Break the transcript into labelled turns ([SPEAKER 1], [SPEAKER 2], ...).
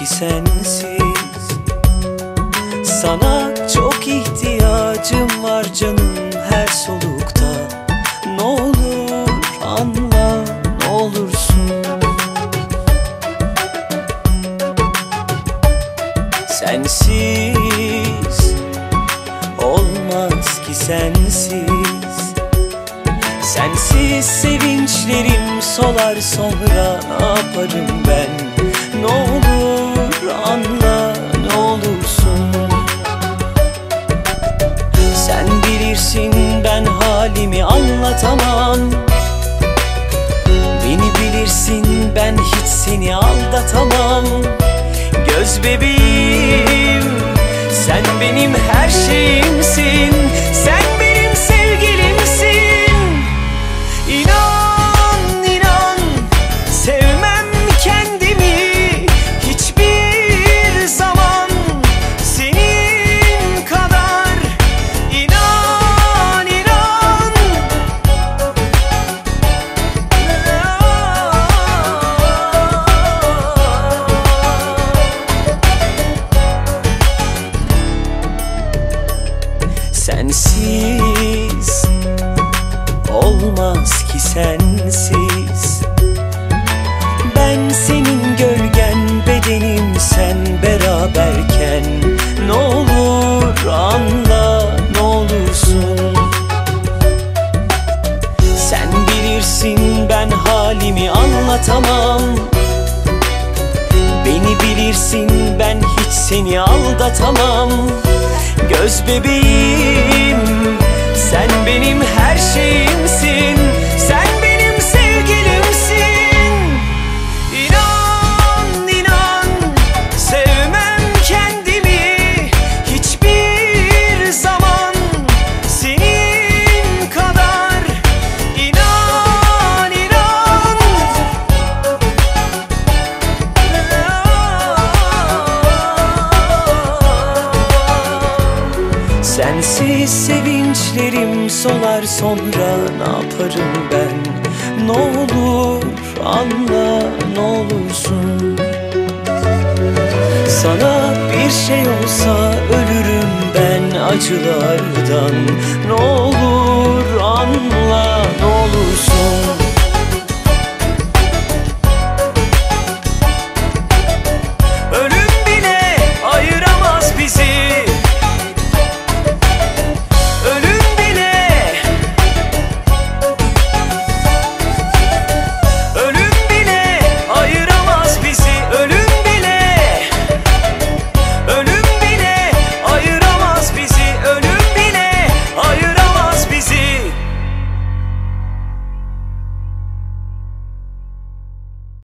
[SPEAKER 1] ki sensiz. Sana çok ihtiyacım var canım her solukta. Ne olur anla ne olursun. Sensiz olmaz ki sensiz. Sensiz sevinçlerim solar sonra ne yaparım ben? Ne olur anlatamam Beni bilirsin ben hiç seni aldatamam. Göz bebeğim Sen benim her şeyimsin sensiz. Ben senin gölgen bedenim sen beraberken. Ne olur anla ne olursun. Sen bilirsin ben halimi anlatamam. Beni bilirsin ben hiç seni aldatamam. Göz bebeğim sevinçlerim solar sonra ne yaparım ben? Ne olur anla ne olursun. Sana bir şey olsa ölürüm ben acılardan. Ne olur anla ne olursun